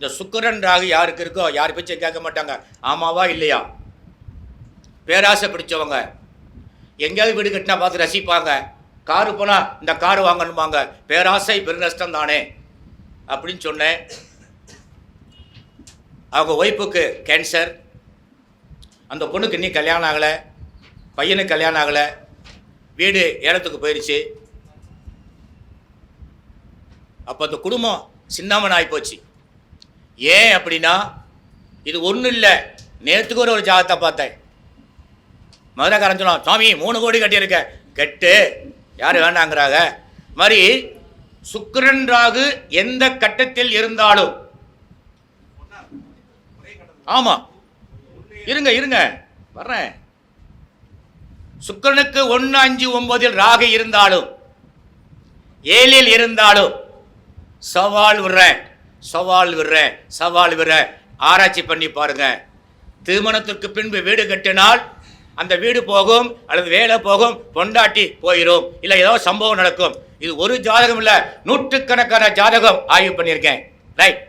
இந்த சுக்கரன் ராகு யாருக்கு இருக்கோ யார் பேச்சும் கேட்க மாட்டாங்க. ஆமாவா இல்லையா? பேராசை பிடிச்சவங்க. எங்கேயாவது வீடு கட்டினா பார்த்து ரசிப்பாங்க. காரு போனால் இந்த காரு வாங்கணுமாங்க. பேராசை பெருநஷ்டம் தானே. அப்படின்னு சொன்னேன். அவங்க ஒய்ஃபுக்கு கேன்சர் அந்த பொண்ணுக்கு இன்னும் கல்யாணம் ஆகலை. பையனுக்கு கல்யாணம் ஆகலை. வீடு ஏலத்துக்கு போயிடுச்சு அப்போ அந்த குடும்பம் சின்னமன் ஆகிப்போச்சு ஏன் அப்படின்னா இது ஒன்றும் இல்லை. நேற்றுக்கு ஒரு ஒரு ஜாதகத்தை பார்த்தேன். மதுரைக்காரன் சொன்னான் சுவாமி மூணு கோடி கட்டியிருக்க. கெட்டு. யார் வேண்டாங்கிறாங்க? மாதிரி சுக்கரன் ராகு எந்த கட்டத்தில் இருந்தாலும். ஆமாம் இருங்க இருங்க. வர்றேன். சுக்கிரனுக்கு ஒன்று அஞ்சு ஒன்பதில் ராகு இருந்தாலும் ஏழில் இருந்தாலும் சவால் விடுறேன். சவால் விடுறேன் சவால் விடுற. ஆராய்ச்சி பண்ணி பாருங்க. திருமணத்திற்கு பின்பு வீடு கட்டினால் அந்த வீடு போகும் அல்லது வேலை போகும் பொண்டாட்டி போயிடும் இல்லை ஏதோ சம்பவம் நடக்கும். இது ஒரு ஜாதகம் இல்லை நூற்றுக்கணக்கான ஜாதகம் ஆய்வு பண்ணியிருக்கேன். ரைட்